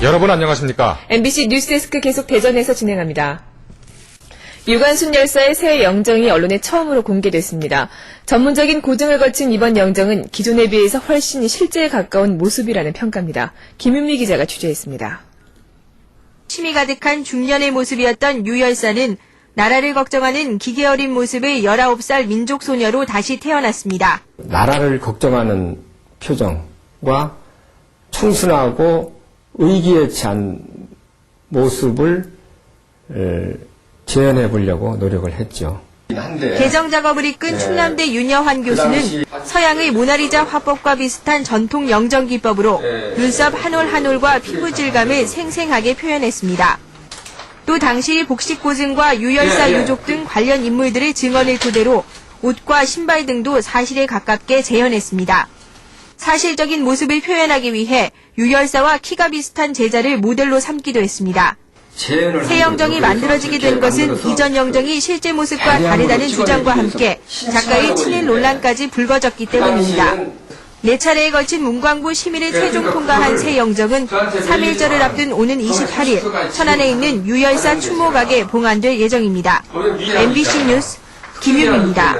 여러분 안녕하십니까? MBC 뉴스데스크 계속 대전에서 진행합니다. 유관순 열사의 새 영정이 언론에 처음으로 공개됐습니다. 전문적인 고증을 거친 이번 영정은 기존에 비해서 훨씬 실제에 가까운 모습이라는 평가입니다. 김윤미 기자가 취재했습니다. 취미 가득한 중년의 모습이었던 유 열사는 나라를 걱정하는 기계 어린 모습의 19살 민족 소녀로 다시 태어났습니다. 나라를 걱정하는 표정과 청순하고 의기에 찬 모습을 에, 재현해 보려고 노력을 했죠. 개정 작업을 이끈 충남대 윤여환 교수는 서양의 모나리자 화법과 비슷한 전통 영정 기법으로 눈썹 한 올 한 올과 피부 질감을 생생하게 표현했습니다. 또 당시 복식 고증과 유열사 유족 등 관련 인물들의 증언을 토대로 옷과 신발 등도 사실에 가깝게 재현했습니다. 사실적인 모습을 표현하기 위해 유열사와 키가 비슷한 제자를 모델로 삼기도 했습니다. 새 영정이 만들어지게 된 것은 이전 영정이 실제 모습과 다르다는 주장과 함께 작가의 친일 논란까지 불거졌기 때문입니다. 네 차례에 걸친 문광부 심의를 최종 통과한 새 영정은 3일절을 앞둔 오는 28일 천안에 있는 유열사 추모각에 봉안될 예정입니다. MBC 뉴스 김유미입니다.